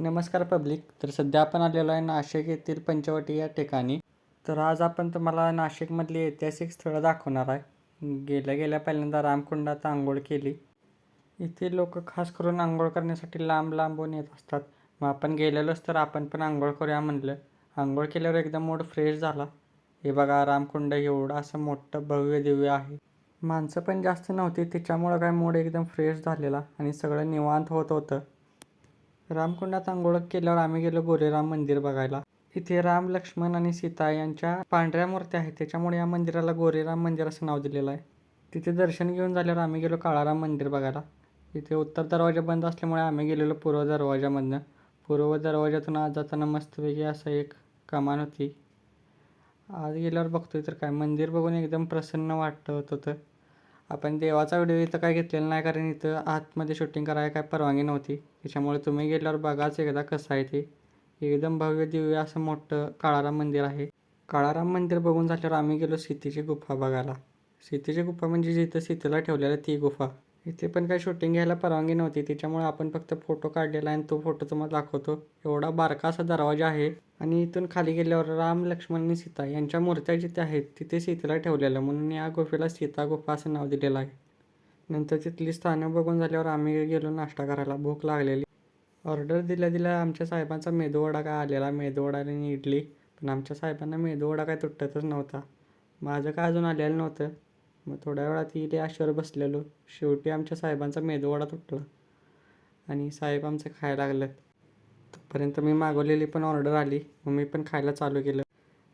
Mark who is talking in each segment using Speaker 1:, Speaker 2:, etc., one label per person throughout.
Speaker 1: नमस्कार पब्लिक. तर सध्या आपण आलेलो आहे नाशिक येथील पंचवटी या ठिकाणी. तर आज आपण तुम्हाला नाशिकमधली ऐतिहासिक स्थळं दाखवणार आहे. गेल्या गेल्या पहिल्यांदा रामकुंडात आंघोळ केली. इथे लोक खास करून आंघोळ करण्यासाठी लांब लांबून येत असतात. मग आपण गेलेलोच तर आपण पण आंघोळ करूया म्हणलं. आंघोळ केल्यावर एकदम मूड फ्रेश झाला. हे बघा रामकुंड एवढं असं मोठं भव्य दिव्य आहे. माणसं पण जास्त नव्हती त्याच्यामुळं काय मूड एकदम फ्रेश झालेला आणि सगळं निवांत होत होतं. रामकुंडात आंघोळ केल्यावर आम्ही गेलो गोरेराम मंदिर बघायला. इथे राम लक्ष्मण आणि सीता यांच्या पांढऱ्या मूर्त्या आहेत. त्याच्यामुळे या मंदिराला गोरेराम मंदिर असं नाव दिलेलं आहे. तिथे दर्शन घेऊन झाल्यावर आम्ही गेलो काळाराम मंदिर बघायला. इथे उत्तर दरवाजा बंद असल्यामुळे आम्ही गेलेलो पूर्व दरवाजामधनं. पूर्व दरवाजातून आज जाताना मस्तपैकी असं एक कमान होती. आज गेल्यावर बघतोय तर काय मंदिर बघून एकदम प्रसन्न वाटत होतं. आपण देवाचा व्हिडिओ इथं काय घेतलेला नाही कारण इथं आतमध्ये शूटिंग करायला काय परवानगी नव्हती. त्याच्यामुळे तुम्ही गेल्यावर बघाच एकदा कसं आहे ते. एकदम भव्य दिव्य असं मोठं काळाराम मंदिर आहे. काळाराम मंदिर बघून झाल्यावर आम्ही गेलो सीतेची गुफा बघायला. सीतेची गुफा म्हणजे जिथं सीतेला ठेवलेलं ती गुफा. इथे पण काही शूटिंग घ्यायला परवानगी नव्हती. त्याच्यामुळे आपण फक्त फोटो काढलेला आणि तो फोटो तुम्हाला दाखवतो. एवढा बारका असा दरवाजा आहे. आणि इथून खाली गेल्यावर राम लक्ष्मण आणि सीता यांच्या मूर्त्या जिथे आहेत तिथे सीतेला ठेवलेलं. म्हणून या गुफेला सीता गुफा असं नाव दिलेलं आहे. नंतर तिथली स्थानं बघून झाल्यावर आम्ही गेलो नाश्ता करायला. भूक लागलेली. ऑर्डर दिल्या दिल्या आमच्या साहेबांचा मेदूवडा काय आलेला? मेदूवडा आणि इडली. पण आमच्या साहेबांना मेदूवडा काय तुटतच नव्हता. माझं काय अजून आलेलं नव्हतं. मग थोड्या वेळात इथे आशेवर बसलेलो. शेवटी आमच्या साहेबांचा मेदूवडा तुटला. आणि साहेब आमचं खायला लागलं तोपर्यंत मी मागवलेली पण ऑर्डर आली. मग मी पण खायला चालू केलं.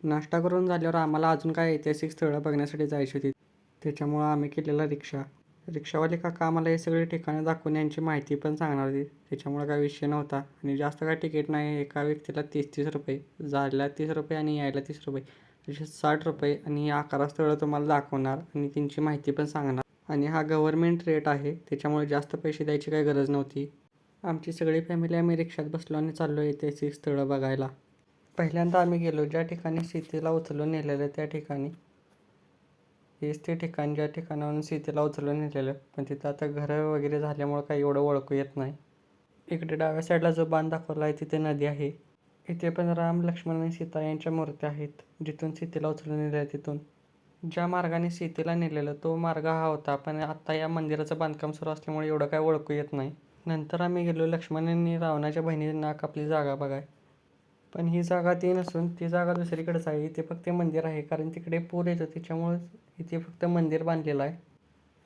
Speaker 1: नाश्ता करून झाल्यावर आम्हाला अजून काय ऐतिहासिक स्थळं बघण्यासाठी जायची होती. त्याच्यामुळं आम्ही केलेला रिक्षा. रिक्षावाले काका आम्हाला हे सगळे ठिकाणं दाखवून यांची माहिती पण सांगणार होती. त्याच्यामुळं काय विषय नव्हता. आणि जास्त काय तिकीट नाही. एका व्यक्तीला तीस तीस रुपये जायला तीस रुपये आणि यायला तीस रुपये. एकशे साठ रुपये आणि या अकरा स्थळं तुम्हाला दाखवणार आणि त्यांची माहिती पण सांगणार. आणि हा गव्हर्मेंट रेट आहे त्याच्यामुळे जास्त पैसे द्यायची काही गरज नव्हती. आमची सगळी फॅमिली आम्ही रिक्षात बसलो आणि चाललो ऐतिहासिक स्थळं बघायला. पहिल्यांदा आम्ही गेलो ज्या ठिकाणी सीतेला उचलून नेलेलं त्या ठिकाणी. हेच ते ठिकाण ज्या ठिकाणाहून सीतेला उचलून नेलेलं पण तिथं आता घरं वगैरे झाल्यामुळं काही एवढं ओळखू येत नाही. इकडे डाव्या साईडला जो बांध दाखवला आहे तिथे नदी आहे. इथे पण राम लक्ष्मण आणि सीता यांच्या मूर्त्या आहेत जिथून सीतेला उचलून नेलं आहे तिथून. ज्या मार्गाने सीतेला नेलेलं तो मार्ग हा होता पण आत्ता या मंदिराचं बांधकाम सुरू असल्यामुळे एवढं काय ओळखू येत नाही. नंतर आम्ही गेलो लक्ष्मणांनी रावणाच्या बहिणींना आपली जागा बघाय. पण ही जागा ती नसून ती जागा दुसरीकडेच आहे. इथे फक्त मंदिर आहे कारण तिकडे पूर येतो त्याच्यामुळे इथे फक्त मंदिर बांधलेलं आहे.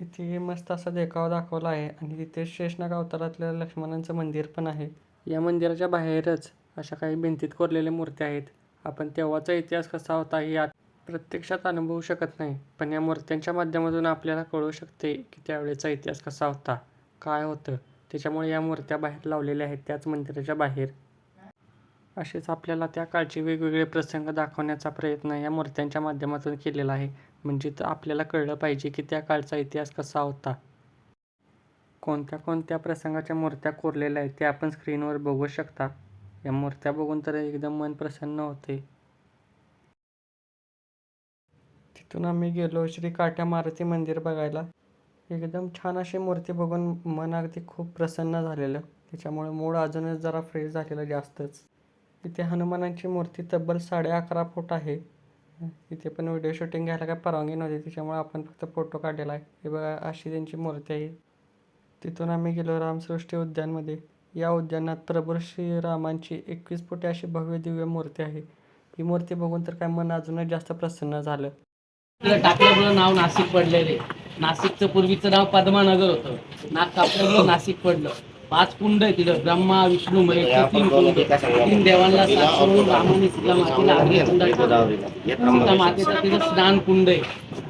Speaker 1: इथे मस्त असा देखावा दाखवला आहे आणि तिथे शेषनाग अवतारातल्या लक्ष्मणांचं मंदिर पण आहे. या मंदिराच्या बाहेरच अशा काही भिंतीत कोरलेल्या मूर्त्या आहेत. आपण तेव्हाचा इतिहास कसा होता हे आत प्रत्यक्षात अनुभवू शकत नाही. पण या मूर्त्यांच्या माध्यमातून आपल्याला कळू शकते की त्यावेळेचा इतिहास कसा होता काय होतं त्याच्यामुळे या मूर्त्या बाहेर लावलेल्या आहेत त्याच मंदिराच्या बाहेर. असेच आपल्याला त्या काळचे वेगवेगळे प्रसंग दाखवण्याचा प्रयत्न या मूर्त्यांच्या माध्यमातून केलेला आहे. म्हणजे तर आपल्याला कळलं पाहिजे की त्या काळचा इतिहास कसा होता. कोणत्या कोणत्या प्रसंगाच्या मूर्त्या कोरलेल्या आहेत ते आपण स्क्रीनवर बघू शकता. या मूर्त्या बघून तर एकदम मन प्रसन्न होते. तिथून आम्ही गेलो श्री काट्या मारुती मंदिर बघायला. एकदम छान अशी मूर्ती बघून मन अगदी खूप प्रसन्न झालेलं. त्याच्यामुळे मूड अजूनच जरा फ्रेश झालेलं जास्तच. इथे हनुमानाची मूर्ती तब्बल साडे अकरा फूट आहे. इथे पण व्हिडिओ शूटिंग घ्यायला काय परवानगी नव्हती. त्याच्यामुळे आपण फक्त फोटो काढलेला आहे. हे बघा अशी त्यांची मूर्ती आहे. तिथून आम्ही गेलो रामसृष्टी उद्यानमध्ये. या उद्यानात प्रभू श्रीरामांची एकवीस फुटे अशी भव्य दिव्य मूर्ती आहे. ही मूर्ती बघून तर काय मन अजूनच जास्त प्रसन्न झालं.
Speaker 2: टाकल्यामुळं नाव नाशिक पडलेले नाशिकचं पूर्वीचं नाव पद्मानगर होतं. नाक कापल्यामुळं नाशिक पडलं. पाच कुंड आहे तिथं. ब्रह्मा विष्णू महेश तीन कुंड. तीन देवांना सोडून रामाने सीता मातेला कुंडात ठेवलं. सीता मातेचं तिथं स्नान कुंड आहे.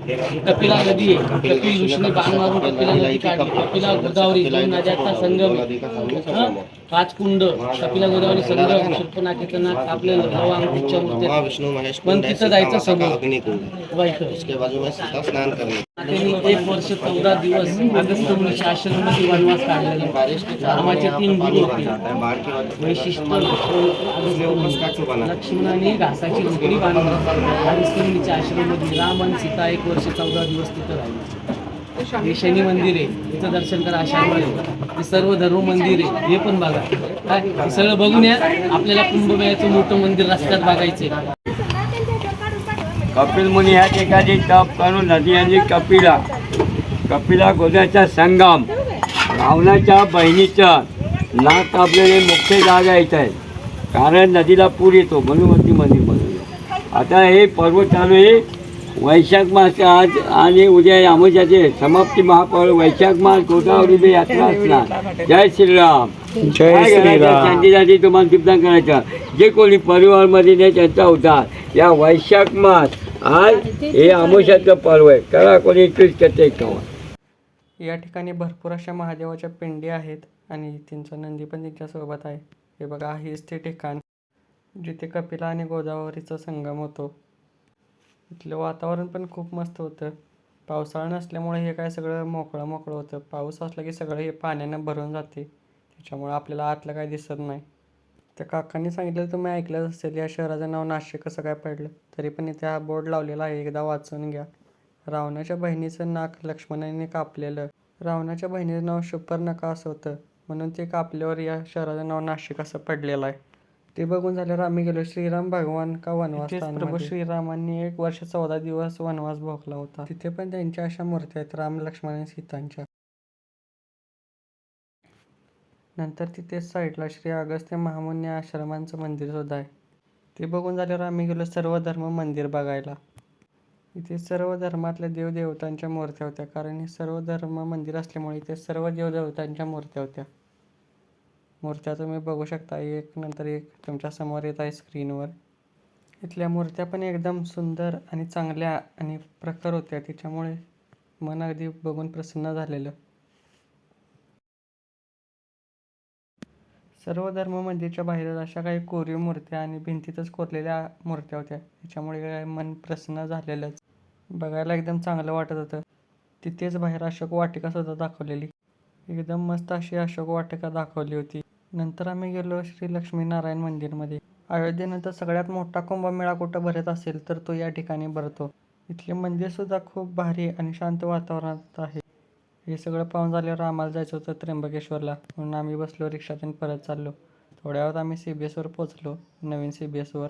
Speaker 2: कपिला नदी आहे. कपिल ऋषीने बाण मारून कपिला नदी काढली. कपिला गोदावरी दोन नद्यांचा संगम आहे. हं? पाच कुंड. कपिला गोदावरी संगम कापलेलं लव अंकुशच्या मूर्त्या
Speaker 3: विष्णु महेश
Speaker 2: पण तिथं जायचं समोर.
Speaker 3: उसके बाजू में सीता स्नान करने
Speaker 2: त्यांनी एक वर्ष चौदा दिवस अगस्त म्हणून अठ्ठ्याण्णवमध्ये वनवास काढलेला
Speaker 3: बारिश
Speaker 2: तीन गुरु होते.
Speaker 3: वैशिष्ट
Speaker 2: लक्ष्मणाने घासाची झोपडी बांधली. हरिश्चंद्रीच्या आश्रमामध्ये राम आणि सीता एक वर्ष चौदा दिवस तिथं राहिले. हे शनी मंदिर आहे. इथं दर्शन करा आश्रमाला हे सर्व धर्म मंदिर आहे. हे पण बघा. काय? सगळं बघून या. आपल्याला कुंभमेळ्याचं मोठं मंदिर रस्त्यात बघायचं
Speaker 4: कपिल मुनी ह्या ठिकाणी तप करून नदी आणि कपिला कपिला गोदाचा संगम रावणाच्या बहिणीचं नाक कापलेले मुख्य जागा येत आहे. कारण नदीला पूर येतो वरती मंदिर बनवलं आता हे पर्व चालू आहे. वैशाख मास आज आणि उद्या अमावस्याचे समाप्ती महापर्व. वैशाख मास गोदावरी यात्रा असणार. जय श्रीराम.
Speaker 1: जय? श्रीराम.
Speaker 4: शांतीसाठी तुम्हाला कीर्तन करायचं. जे कोणी परिवारमध्ये नाही त्यांचा उद्धार. या वैशाख मास आज हे अमावस्याचं पर्व आहे. करा कोणी चूज करते
Speaker 1: या ठिकाणी भरपूर अशा महादेवाच्या पिंडी आहेत आणि त्यांचा नंदी पण त्यांच्यासोबत आहे. हे बघा हेच ते ठिकाण जिथे कपिला आणि गोदावरीचा संगम होतो. इथलं वातावरण पण खूप मस्त होतं. पावसाळा नसल्यामुळे हे काय सगळं मोकळं मोकळं होतं. पाऊस असला की सगळं हे पाण्यानं भरून जाते. त्याच्यामुळे आपल्याला आतलं काय दिसत नाही. त्या काकांनी सांगितलं तुम्ही ऐकलंच असेल या शहराचं नाव नाशिक कसं काय पडलं. तरी पण इथे हा बोर्ड लावलेला आहे एकदा वाचून घ्या. रावणाच्या बहिणीचं नाक लक्ष्मणाने कापलेलं. रावणाच्या बहिणीचं नाव शुपर्णका असं होतं. म्हणून ते कापल्यावर या शहराचं नाव नाशिक असं पडलेलं आहे. ते बघून झाल्यावर आम्ही गेलो श्रीराम भगवान का वनवास प्रभू श्रीरामांनी एक वर्ष चौदा दिवस वनवास भोगला होता. तिथे पण त्यांच्या अशा मूर्त्या आहेत राम लक्ष्मण आणि सीतांच्या. नंतर तिथे साईडला श्री अगस्त्य महामुनी आश्रमांचं मंदिर सुद्धा आहे. ते बघून झाल्यावर आम्ही गेलो सर्व धर्म मंदिर बघायला. इथे सर्व धर्मातल्या देवदेवतांच्या मूर्त्या होत्या कारण हे सर्व धर्म मंदिर असल्यामुळे इथे सर्व देवदेवतांच्या मूर्त्या होत्या. मूर्त्या तुम्ही बघू शकता एक नंतर एक तुमच्यासमोर येत आहे स्क्रीनवर. इथल्या मूर्त्या पण एकदम सुंदर आणि चांगल्या आणि प्रखर होत्या त्याच्यामुळे मन अगदी बघून प्रसन्न झालेलं. सर्व धर्म मंदिरच्या बाहेर अशा काही कोरीव मूर्त्या आणि भिंतीतच कोरलेल्या मूर्त्या होत्या. त्याच्यामुळे काय मन प्रसन्न झालेलंच. बघायला एकदम चांगलं वाटत होतं. तिथेच बाहेर अशोक वाटिका सुद्धा दाखवलेली. एकदम मस्त अशी अशोक वाटिका दाखवली होती. नंतर आम्ही गेलो श्री लक्ष्मीनारायण मंदिरमध्ये. अयोध्येनंतर सगळ्यात मोठा कुंभमेळा कुठं भरत असेल तर तो या ठिकाणी भरतो. इथले मंदिर सुद्धा खूप भारी आणि शांत वातावरणात आहे. हे सगळं पाहून झाल्यावर आम्हाला जायचं होतं त्र्यंबकेश्वरला. म्हणून आम्ही बसलो रिक्षातून परत चाललो. थोड्या वेळात आम्ही सी बी एसवर पोचलो नवीन सी बी एसवर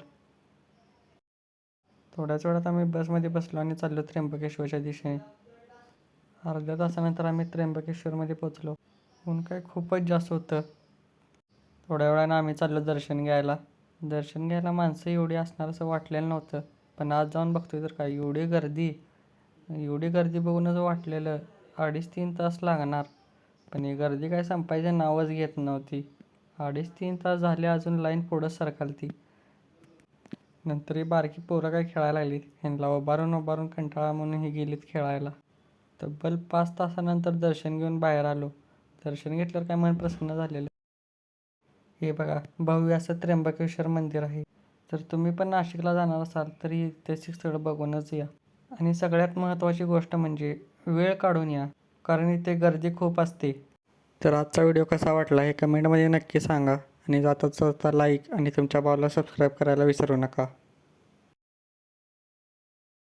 Speaker 1: थोड्याच वेळात आम्ही बसमध्ये बसलो आणि चाललो त्र्यंबकेश्वरच्या दिशेने. अर्ध्या तासानंतर आम्ही त्र्यंबकेश्वरमध्ये पोचलो ऊन काय खूपच जास्त होतं. थोड्या वेळानं आम्ही चाललो दर्शन घ्यायला. दर्शन घ्यायला माणसं एवढी असणार असं वाटलेलं नव्हतं. पण आज जाऊन बघतोय तर काय एवढी गर्दी. एवढी गर्दी बघूनच वाटलेलं. अडीच तीन तास लागणार. पण ही गर्दी काय संपायचं नावच घेत नव्हती. अडीच तीन तास झाले अजून लाईन पुढं सरकलती. नंतर ही बारकी पोरं काय खेळायला लागली ह्यांना उभारून उभारून कंटाळा म्हणून ही गेलीत खेळायला. तब्बल पाच तासानंतर दर्शन घेऊन बाहेर आलो. दर्शन घेतल्यावर काय मन प्रसन्न झालेलं? हे बघा भव्य असं त्र्यंबकेश्वर मंदिर आहे. तर तुम्ही पण नाशिकला जाणार असाल तर ही ऐतिहासिक स्थळ बघूनच या. आणि सगळ्यात महत्त्वाची गोष्ट म्हणजे वेळ काढून या कारण इथे गर्दी खूप असते. तर आजचा व्हिडिओ कसा वाटला हे कमेंटमध्ये नक्की सांगा. आणि जाता जाता लाईक आणि तुमच्या भावाला सबस्क्राईब करायला विसरू नका.